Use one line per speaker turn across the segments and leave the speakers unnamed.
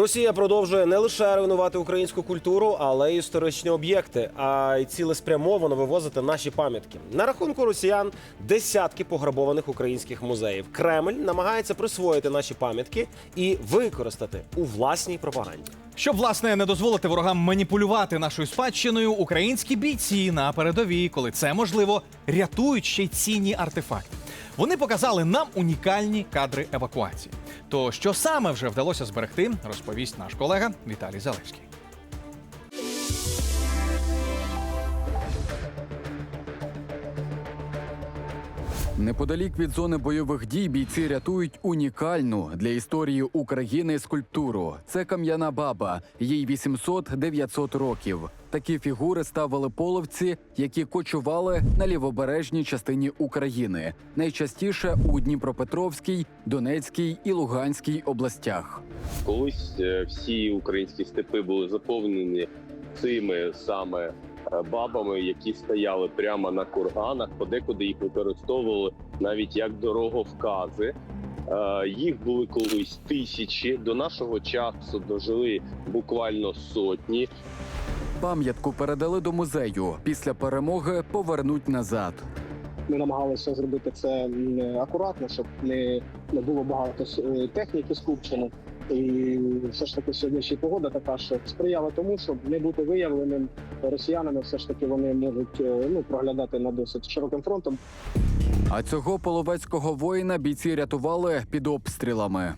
Росія продовжує не лише руйнувати українську культуру, але й історичні об'єкти, а й цілеспрямовано вивозити наші пам'ятки. На рахунку росіян десятки пограбованих українських музеїв. Кремль намагається присвоїти наші пам'ятки і використати у власній пропаганді.
Щоб власне не дозволити ворогам маніпулювати нашою спадщиною, українські бійці на передовій, коли це можливо, рятують ще й цінні артефакти. Вони показали нам унікальні кадри евакуації. То що саме вже вдалося зберегти, розповість наш колега Віталій Залевський.
Неподалік від зони бойових дій бійці рятують унікальну для історії України скульптуру. Це кам'яна баба, їй 800-900 років. Такі фігури ставили половці, які кочували на лівобережній частині України, найчастіше у Дніпропетровській, Донецькій і Луганській областях.
Колись е, всі українські степи були заповнені цими саме бабами, які стояли прямо на курганах, подекуди їх використовували навіть як дороговкази. Е, Їх були колись тисячі. До нашого часу дожили буквально сотні.
Пам'ятку передали до музею. Після перемоги повернуть назад.
Ми намагалися зробити це акуратно, щоб не, не було багато е, техніки скупчено. І все ж таки сьогодні ще й погода така, що сприяла тому, щоб не бути виявленим росіянами. Все ж таки вони можуть е, ну проглядати на досить широким фронтом.
А цього половецького воїна бійці рятували під обстрілами.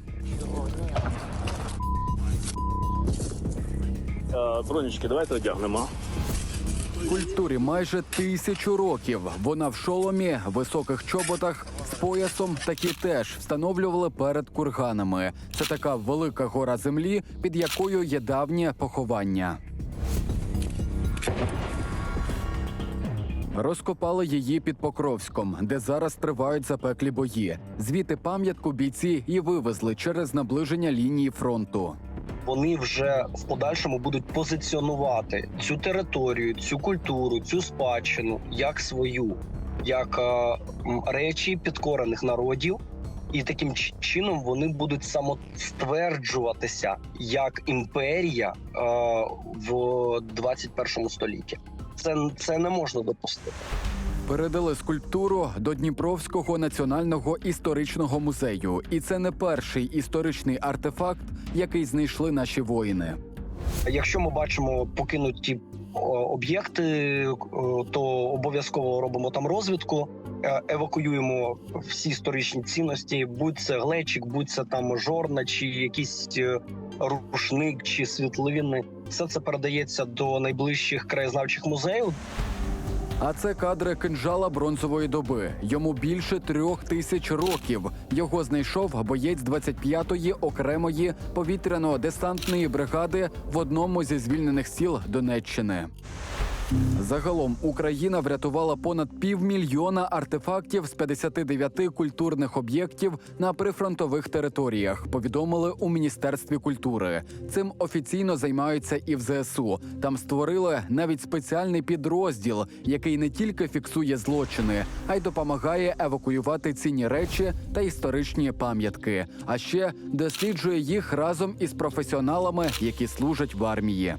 Е, Бронечки, давайте одягнемо.
Культурі майже тисячу років. Вона в шоломі, високих чоботах з поясом такі теж встановлювали перед курганами. Це така велика гора землі, під якою є давнє поховання. Розкопали її під Покровськом, де зараз тривають запеклі бої. Звідти пам'ятку бійці і вивезли через наближення лінії фронту.
Вони вже в подальшому будуть позиціонувати цю територію, цю культуру, цю спадщину як свою, як е, речі підкорених народів. І таким чином вони будуть самостверджуватися як імперія е, в 21 столітті. Це, це не можна допустити.
Передали скульптуру до Дніпровського національного історичного музею, і це не перший історичний артефакт, який знайшли наші воїни.
Якщо ми бачимо покинуті об'єкти, то обов'язково робимо там розвідку, е, евакуюємо всі історичні цінності, будь це глечик, будь це там жорна, чи якийсь е, рушник, чи світлини. Все це передається до найближчих краєзнавчих музеїв,
А це кадри кинжала бронзової доби. Йому більше трьох тисяч років. Його знайшов боєць 25-ї окремої повітряно-десантної бригади в одному зі звільнених сіл Донеччини. Загалом Україна врятувала понад півмільйона артефактів з 59 культурних об'єктів на прифронтових територіях. Повідомили у міністерстві культури. Цим офіційно займаються і в ЗСУ. Там створили навіть спеціальний підрозділ, який не тільки фіксує злочини, а й допомагає евакуювати цінні речі та історичні пам'ятки. А ще досліджує їх разом із професіоналами, які служать в армії.